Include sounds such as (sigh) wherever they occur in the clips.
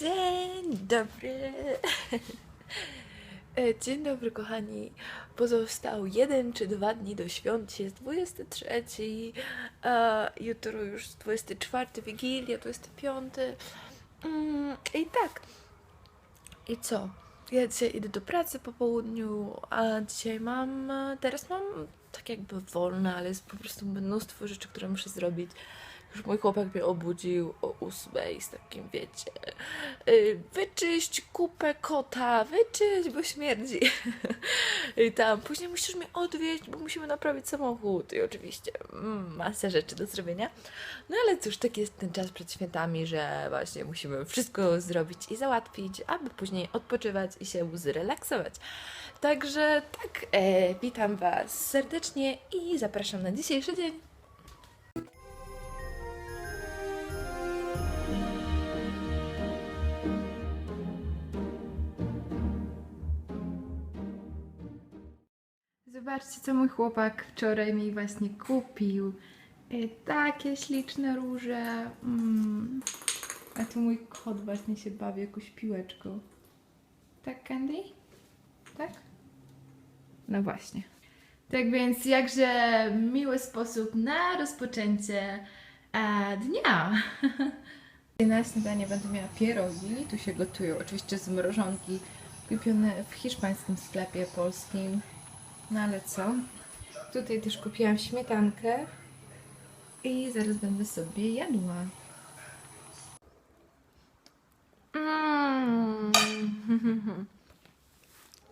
Dzień dobry. (laughs) E, Dzień dobry, kochani. Pozostał jeden czy dwa dni do świąt. Jest 23, a jutro już 24, Wigilia, 25. Mm, I tak. I co? Ja dzisiaj idę do pracy po południu, a dzisiaj mam, e, teraz mam tak jakby wolne, ale jest po prostu mnóstwo rzeczy, które muszę zrobić. Już mój chłopak mnie obudził o ósmej z takim, wiecie, y, wyczyść kupę kota, wyczyść, bo śmierdzi. (laughs) I tam, później musisz mnie odwieźć, bo musimy naprawić samochód. I oczywiście mm, masa rzeczy do zrobienia. No ale cóż, taki jest ten czas przed świętami, że właśnie musimy wszystko zrobić i załatwić, aby później odpoczywać i się zrelaksować. Także tak, e, witam Was serdecznie i zapraszam na dzisiejszy dzień. Zobaczcie, co mój chłopak wczoraj mi właśnie kupił. E, Takie śliczne róże. Mm. A tu mój kot właśnie się bawi jakąś piłeczką. Tak, Candy? Tak? No właśnie. Tak więc, jakże miły sposób na rozpoczęcie e, dnia. (laughs) Na śniadanie będę miała pierogi. Tu się gotują oczywiście z mrożonki kupione w hiszpańskim sklepie polskim. No ale co? Tutaj też kupiłam śmietankę i zaraz będę sobie jadła. Mm. (laughs)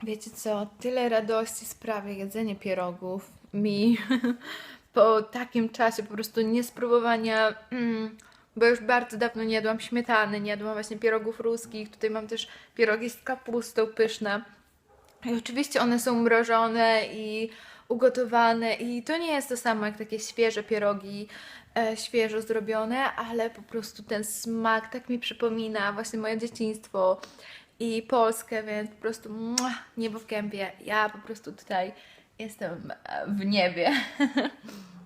Wiecie co? Tyle radości sprawia jedzenie pierogów mi (laughs) po takim czasie po prostu niespróbowania, mm, bo już bardzo dawno nie jadłam śmietany, nie jadłam właśnie pierogów ruskich. Tutaj mam też pierogi z kapustą pyszne. I oczywiście one są mrożone i ugotowane i to nie jest to samo jak takie świeże pierogi, e, świeżo zrobione, ale po prostu ten smak tak mi przypomina właśnie moje dzieciństwo i Polskę, więc po prostu mua, niebo w gębie. Ja po prostu tutaj jestem w niebie. (laughs)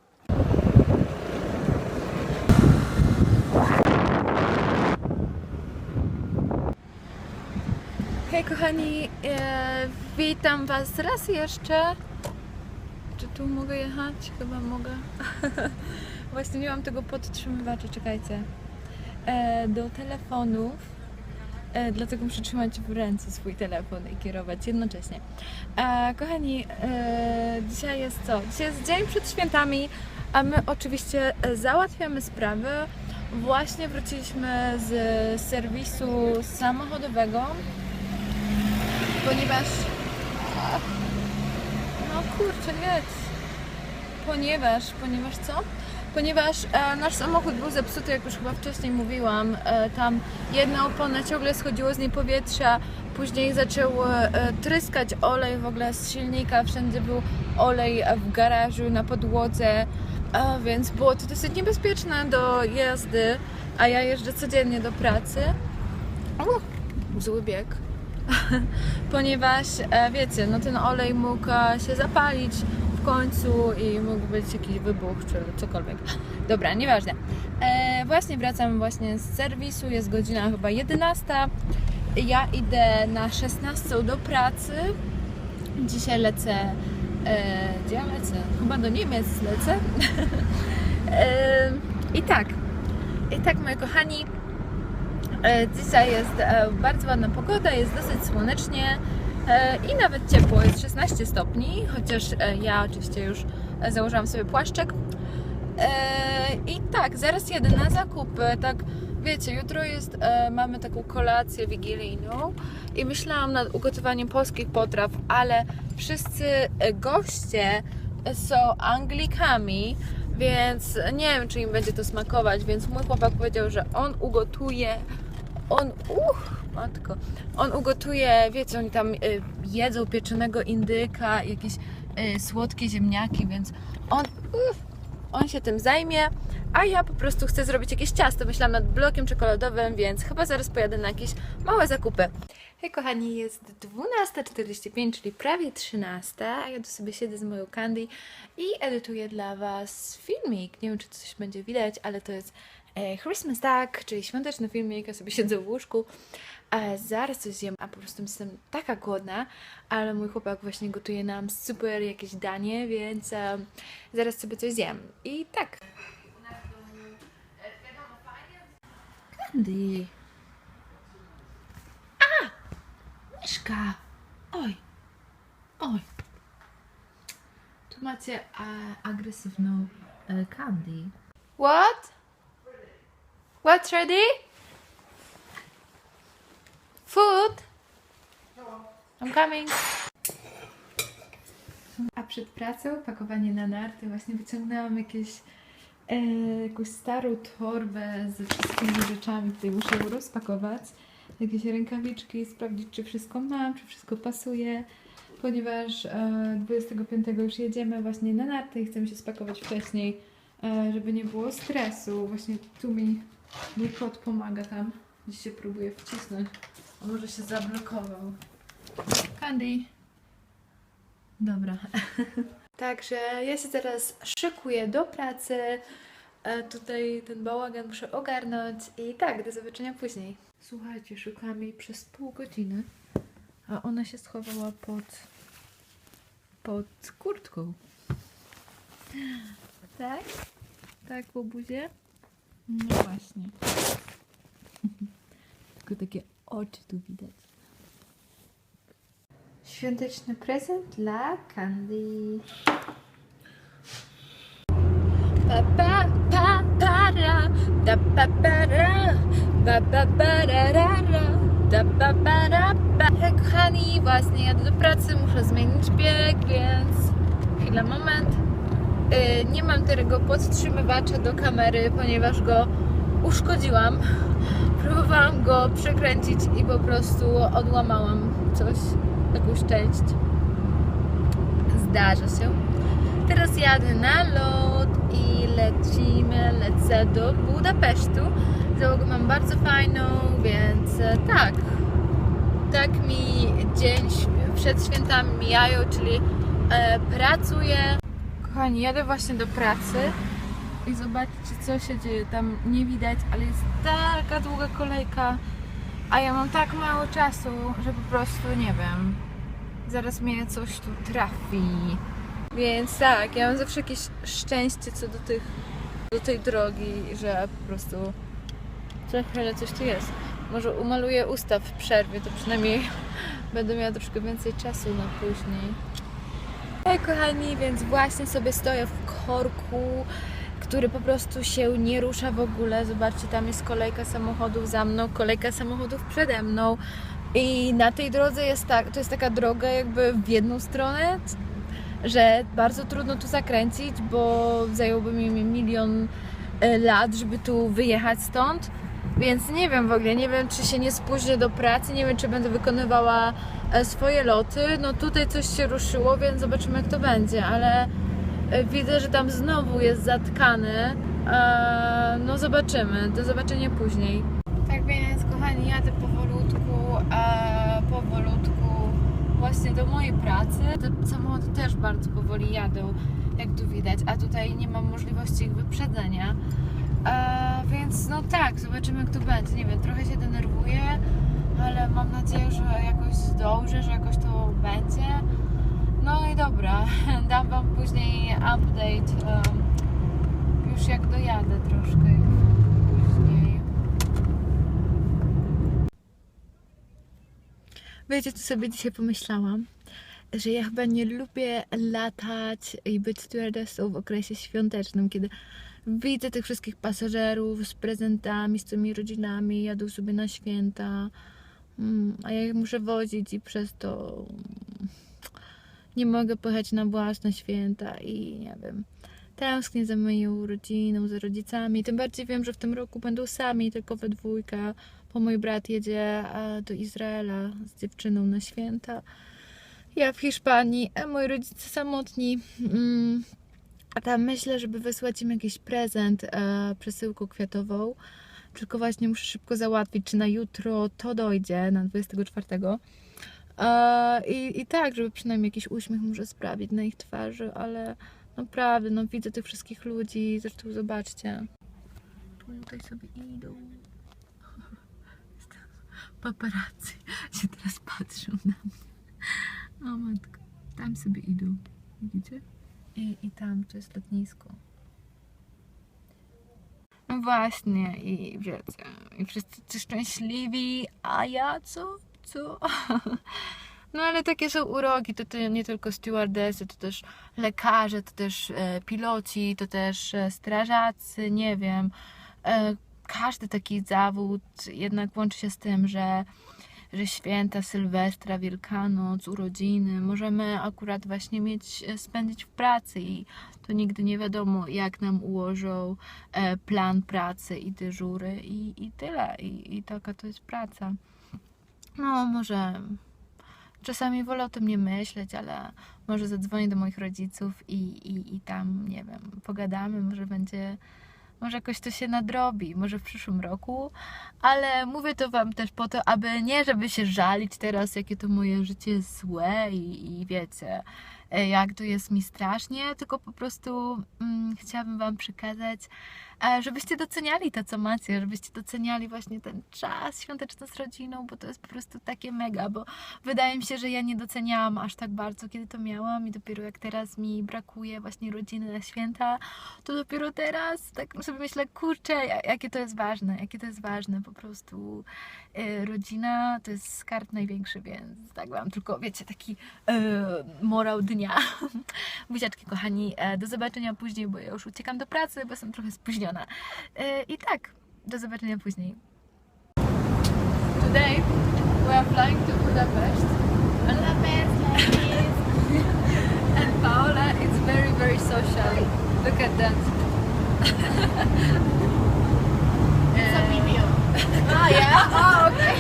Hej kochani, e, witam Was raz jeszcze. Czy tu mogę jechać? Chyba mogę. (laughs) Właśnie nie mam tego podtrzymywacza, czekajcie. E, do telefonów, e, dlatego muszę trzymać w ręce swój telefon i kierować jednocześnie. E, kochani, e, dzisiaj jest co? Dzisiaj jest dzień przed świętami, a my oczywiście e, załatwiamy sprawy. Właśnie wróciliśmy z serwisu samochodowego ponieważ. No kurczę, jedz. Ponieważ, ponieważ co? Ponieważ e, nasz samochód był zepsuty, jak już chyba wcześniej mówiłam. E, tam jedna opona ciągle schodziło z niej powietrza, później zaczął e, tryskać olej w ogóle z silnika, wszędzie był olej w garażu, na podłodze, e, więc było to dosyć niebezpieczne do jazdy, a ja jeżdżę codziennie do pracy. O, zły bieg (laughs) ponieważ e, wiecie, no ten olej mógł e, się zapalić w końcu i mógł być jakiś wybuch czy cokolwiek. (laughs) Dobra, nieważne. E, właśnie wracam właśnie z serwisu, jest godzina chyba 11. Ja idę na 16 do pracy. Dzisiaj lecę. E, gdzie ja lecę? Chyba do Niemiec lecę. (laughs) e, I tak. I tak, moi kochani, Dzisiaj jest e, bardzo ładna pogoda, jest dosyć słonecznie e, i nawet ciepło, jest 16 stopni, chociaż e, ja oczywiście już e, założyłam sobie płaszczek. E, I tak, zaraz jedę na zakupy, tak wiecie, jutro jest, e, mamy taką kolację wigilijną i myślałam nad ugotowaniem polskich potraw, ale wszyscy e, goście są Anglikami, więc nie wiem, czy im będzie to smakować, więc mój chłopak powiedział, że on ugotuje on, uch, matko, on ugotuje, wiecie, oni tam y, jedzą pieczonego indyka, jakieś y, słodkie ziemniaki, więc on, uff, on się tym zajmie, a ja po prostu chcę zrobić jakieś ciasto. Myślałam nad blokiem czekoladowym, więc chyba zaraz pojadę na jakieś małe zakupy. Hej kochani, jest 12.45, czyli prawie 13, a ja tu sobie siedzę z moją Candy i edytuję dla Was filmik. Nie wiem, czy coś będzie widać, ale to jest Christmas tak, czyli świąteczny filmik, ja sobie siedzę w łóżku, e, zaraz coś zjem, a po prostu jestem taka głodna, ale mój chłopak właśnie gotuje nam super jakieś danie, więc e, zaraz sobie coś zjem. I tak. Candy. A! Myszka! Oj! Oj! Tu macie e, agresywną e, Candy. What? What's ready? Food? I'm coming. A przed pracą, pakowanie na narty, właśnie wyciągnęłam jakieś, e, jakąś starą torbę ze wszystkimi rzeczami, które muszę rozpakować. Jakieś rękawiczki, sprawdzić, czy wszystko mam, czy wszystko pasuje, ponieważ e, 25 już jedziemy właśnie na narty i chcemy się spakować wcześniej, e, żeby nie było stresu. Właśnie tu mi mój kot pomaga tam, gdzie się próbuje wcisnąć. A może się zablokował. Candy. Dobra. (laughs) Także ja się teraz szykuję do pracy. E, tutaj ten bałagan muszę ogarnąć i tak, do zobaczenia później. Słuchajcie, szukam jej przez pół godziny, a ona się schowała pod pod kurtką. Tak? Tak, łobuzie? No właśnie. (laughs) Tylko takie oczy tu widać. Świąteczny prezent dla Candy. Pa pa pa para, da pa para, ba ba bararara, da pa para pa. Hej, kochani, właśnie jadę do pracy, muszę zmienić bieg, więc chwila, moment. Y, nie mam tego podtrzymywacza do kamery, ponieważ go uszkodziłam. (laughs) Próbowałam go przekręcić i po prostu odłamałam coś, jakąś część. Zdarza się. Teraz jadę na lot i lecimy, lecę do Budapesztu. Załogę mam bardzo fajną, więc e, tak. Tak mi dzień przed świętami mijają, czyli e, pracuję. Kochani, jadę właśnie do pracy i zobaczcie co się dzieje. Tam nie widać, ale jest taka długa kolejka, a ja mam tak mało czasu, że po prostu nie wiem. Zaraz mnie coś tu trafi. Więc tak, ja mam zawsze jakieś szczęście co do tych, do tej drogi, że po prostu chwilę coś tu jest. Może umaluję usta w przerwie, to przynajmniej będę miała troszkę więcej czasu na później. Hej kochani, więc właśnie sobie stoję w korku, który po prostu się nie rusza w ogóle. Zobaczcie, tam jest kolejka samochodów za mną, kolejka samochodów przede mną. I na tej drodze jest tak, to jest taka droga jakby w jedną stronę, że bardzo trudno tu zakręcić, bo zająłby mi milion e, lat, żeby tu wyjechać stąd. Więc nie wiem w ogóle, nie wiem czy się nie spóźnię do pracy, nie wiem czy będę wykonywała e, swoje loty. No tutaj coś się ruszyło, więc zobaczymy jak to będzie, ale e, widzę, że tam znowu jest zatkany. E, No zobaczymy, do zobaczenia później. Tak więc kochani, jadę powolutku, powolutku właśnie do mojej pracy. Te samochody też bardzo powoli jadą, jak tu widać, a tutaj nie mam możliwości ich wyprzedzenia. No tak, zobaczymy jak to będzie. Nie wiem, trochę się denerwuję, ale mam nadzieję, że jakoś zdążę, że jakoś to będzie. No i dobra, (laughs) dam Wam później update, em, już jak dojadę troszkę później. Wiecie, co sobie dzisiaj pomyślałam? Że ja chyba nie lubię latać i być stewardessą w okresie świątecznym, kiedy widzę tych wszystkich pasażerów z prezentami, z tymi rodzinami, jadą sobie na święta, Mm, a ja ich muszę wozić i przez to mm, nie mogę pojechać na własne święta i nie wiem. Tęsknię za moją rodziną, za rodzicami. Tym bardziej wiem, że w tym roku będą sami, tylko we dwójkę, bo mój brat jedzie e, do Izraela z dziewczyną na święta. Ja w Hiszpanii, a moi rodzice samotni. Mm, tam myślę, żeby wysłać im jakiś prezent, e, przesyłką kwiatową. Tylko właśnie muszę szybko załatwić, czy na jutro to dojdzie, na 24. E, i, I tak, żeby przynajmniej jakiś uśmiech może sprawić na ich twarzy, ale naprawdę, no widzę tych wszystkich ludzi, zresztą zobaczcie. Tu tutaj sobie idą. (laughs) Paparazzi się teraz patrzą na mnie. O matko, tam sobie idą. Widzicie? I, i tam to jest lotnisko. No właśnie, i wiecie, i wszyscy szczęśliwi, a ja co? Co? (laughs) No ale takie są uroki, to, to nie tylko stewardesy, to też lekarze, to też e, piloci, to też e, strażacy, nie wiem. E, każdy taki zawód jednak łączy się z tym, że, że święta, Sylwestra, Wielkanoc, urodziny możemy akurat właśnie mieć, e, spędzić w pracy i to nigdy nie wiadomo, jak nam ułożą e, plan pracy i dyżury i, i tyle. I, I taka to jest praca. No, może czasami wolę o tym nie myśleć, ale może zadzwonię do moich rodziców i, i, i tam, nie wiem, pogadamy, może będzie, może jakoś to się nadrobi, może w przyszłym roku, ale mówię to Wam też po to, aby nie, żeby się żalić teraz, jakie to moje życie jest złe i, i wiecie, e, jak to jest mi strasznie, tylko po prostu mm, chciałabym Wam przekazać, żebyście doceniali to, co macie, żebyście doceniali właśnie ten czas świąteczny z rodziną, bo to jest po prostu takie mega, bo wydaje mi się, że ja nie doceniałam aż tak bardzo, kiedy to miałam i dopiero jak teraz mi brakuje właśnie rodziny na święta, to dopiero teraz tak sobie myślę, kurczę, ja- jakie to jest ważne, jakie to jest ważne, po prostu e, rodzina to jest skarb największy, więc tak wam tylko, wiecie, taki e, morał dnia. (laughs) Buziaczki kochani, e, do zobaczenia później, bo ja już uciekam do pracy, bo jestem trochę spóźniona. E, I tak, do zobaczenia później. Today we are flying to Budapest. Budapest, And Paola is very, very social. Look at that. It's a video. Oh (laughs) yeah? Oh okay.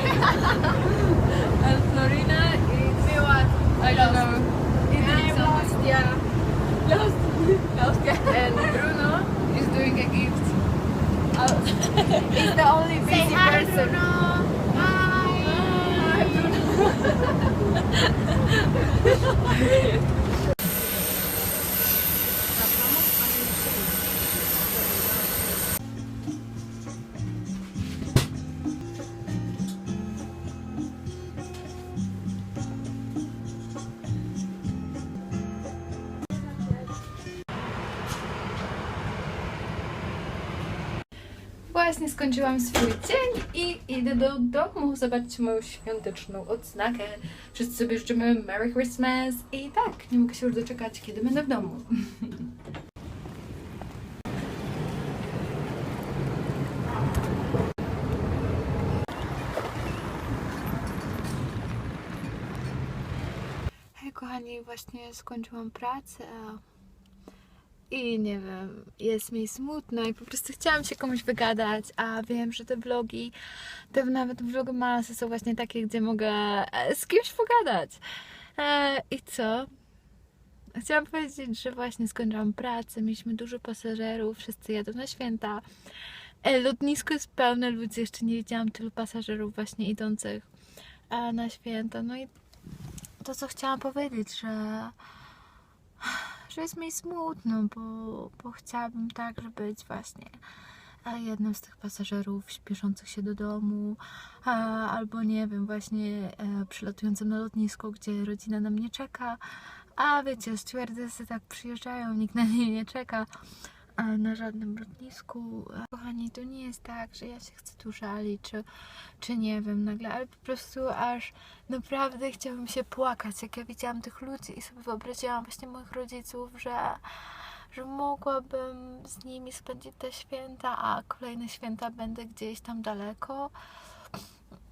(laughs) and Florina is Me what? I don't know. Lost, yeah. (laughs) Lost. Lost. And Bruno He's the only busy Say hi, person. Bruno. Hi. Hi, Bruno. (laughs) skończyłam swój dzień i idę do domu zobaczyć moją świąteczną odznakę. Wszyscy sobie życzymy Merry Christmas i tak, nie mogę się już doczekać, kiedy będę w domu. Hej kochani, właśnie skończyłam pracę. I nie wiem, jest mi smutno i po prostu chciałam się komuś wygadać, a wiem, że te vlogi, te nawet vlogmasy są właśnie takie, gdzie mogę e, z kimś pogadać. E, I co? Chciałam powiedzieć, że właśnie skończyłam pracę, mieliśmy dużo pasażerów, wszyscy jadą na święta. E, Lotnisko jest pełne ludzi, jeszcze nie widziałam tylu pasażerów właśnie idących na święta. No i to, co chciałam powiedzieć, że że jest mi smutno, bo, bo chciałabym także być właśnie e, jednym z tych pasażerów śpieszących się do domu, albo nie wiem, właśnie e, przylatującym na lotnisko, gdzie rodzina na mnie czeka. A wiecie, stewardessy tak przyjeżdżają, nikt na nie nie czeka na żadnym lotnisku. Kochani, to nie jest tak, że ja się chcę tu żalić, czy, czy nie wiem, nagle, ale po prostu aż naprawdę chciałabym się płakać, jak ja widziałam tych ludzi i sobie wyobraziłam właśnie moich rodziców, że, że mogłabym z nimi spędzić te święta, a kolejne święta będę gdzieś tam daleko.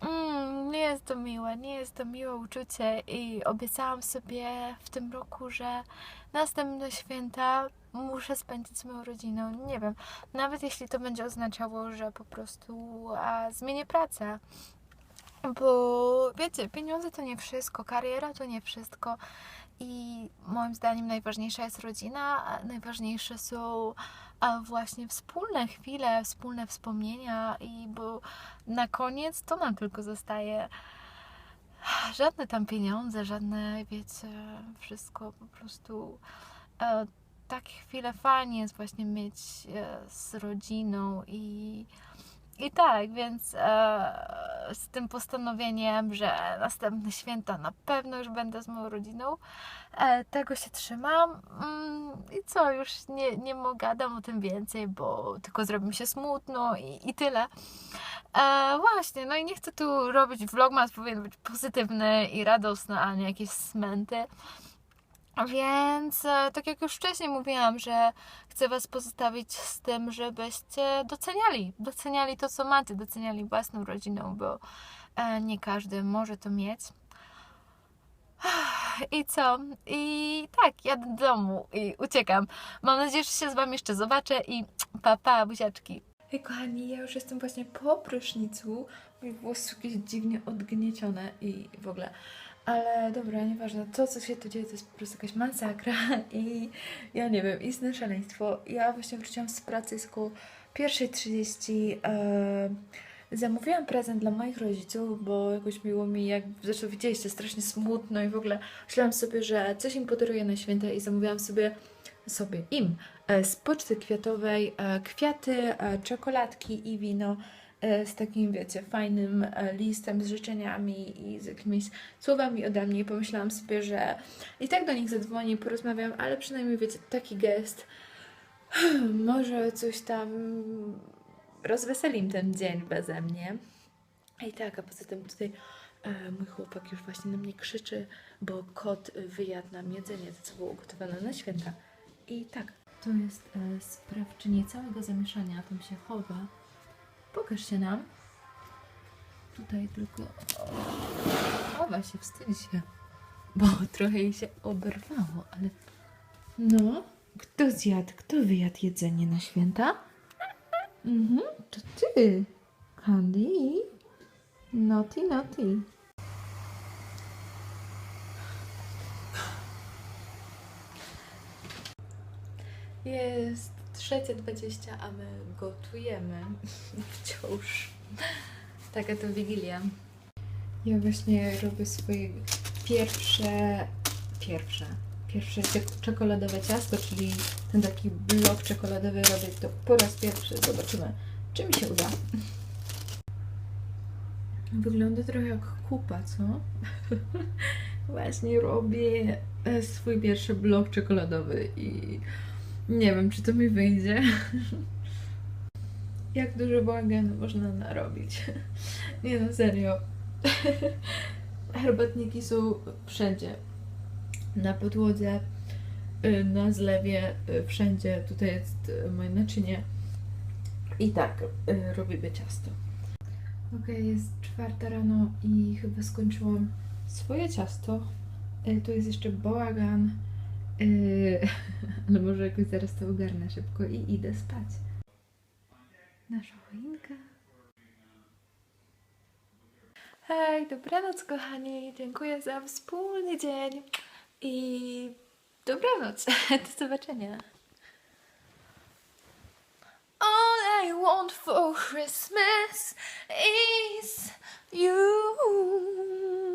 Mm, nie jest to miłe, nie jest to miłe uczucie i obiecałam sobie w tym roku, że następne święta muszę spędzić z moją rodziną. Nie wiem, nawet jeśli to będzie oznaczało, że po prostu a, zmienię pracę. Bo wiecie, pieniądze to nie wszystko, kariera to nie wszystko. I moim zdaniem najważniejsza jest rodzina, najważniejsze są właśnie wspólne chwile, wspólne wspomnienia i bo na koniec to nam tylko zostaje żadne tam pieniądze, żadne, wiecie, wszystko po prostu takie chwile fajnie jest właśnie mieć e, z rodziną i, i tak, więc e, z tym postanowieniem, że następne święta na pewno już będę z moją rodziną, e, tego się trzymam. Mm, I co, już nie, nie gadam o tym więcej, bo tylko zrobi mi się smutno i, i tyle. E, właśnie, no i nie chcę tu robić vlogmas, powinien być pozytywny i radosny, a nie jakieś smęty. Więc, e, tak jak już wcześniej mówiłam, że chcę Was pozostawić z tym, żebyście doceniali, doceniali to, co macie, doceniali własną rodziną, bo e, nie każdy może to mieć. (sighs) I co? I tak, jadę do domu i uciekam. Mam nadzieję, że się z Wami jeszcze zobaczę i pa, pa, buziaczki. Hej kochani, ja już jestem właśnie po prysznicu. Moje włosy jakieś dziwnie odgniecione i w ogóle. Ale dobra, nieważne. To, co się tu dzieje, to jest po prostu jakaś masakra (laughs) i ja nie wiem, istne szaleństwo. Ja właśnie wróciłam z pracy, jest około 1.30. E, zamówiłam prezent dla moich rodziców, bo jakoś miło mi, jak zresztą widzieliście, strasznie smutno i w ogóle myślałam sobie, że coś im podaruję na święta i zamówiłam sobie, sobie im e, z poczty kwiatowej e, kwiaty, e, czekoladki i wino z takim, wiecie, fajnym e, listem z życzeniami i z jakimiś słowami ode mnie. Pomyślałam sobie, że i tak do nich zadzwonię, porozmawiam, ale przynajmniej, wiecie, taki gest (sighs) może coś tam rozweseli im ten dzień beze mnie. I tak, a poza tym tutaj e, mój chłopak już właśnie na mnie krzyczy, bo kot wyjadł nam jedzenie, co było ugotowane na święta. I tak, to jest e, sprawczyni całego zamieszania, tam się chowa. Pokaż się nam. Tutaj tylko chowa się, wstydzi się, bo trochę jej się oberwało, ale no, kto zjadł, kto wyjadł jedzenie na święta? Mhm, to ty, Candy. Naughty, naughty. Jest 3.20, a my gotujemy (laughs) wciąż. Taka to Wigilia. Ja właśnie robię swoje pierwsze, pierwsze, pierwsze czek- czekoladowe ciasto, czyli ten taki blok czekoladowy robię to po raz pierwszy. Zobaczymy, czy mi się uda. Wygląda trochę jak kupa, co? (laughs) Właśnie robię e, swój pierwszy blok czekoladowy i nie wiem, czy to mi wyjdzie. (laughs) Jak dużo bałaganu można narobić. (laughs) Nie no, serio. (laughs) Herbatniki są wszędzie. Na podłodze, y, na zlewie, y, wszędzie. Tutaj jest y, moje naczynie. I tak, robimy ciasto. Okej, jest czwarta rano i chyba skończyłam swoje ciasto. Tu jest jeszcze bałagan. Y, (laughs) Ale może jakoś zaraz to ogarnę szybko i idę spać. Nasza choinka. Hej, dobranoc kochani. Dziękuję za wspólny dzień i dobranoc. (laughs) Do zobaczenia. All I want for Christmas is you.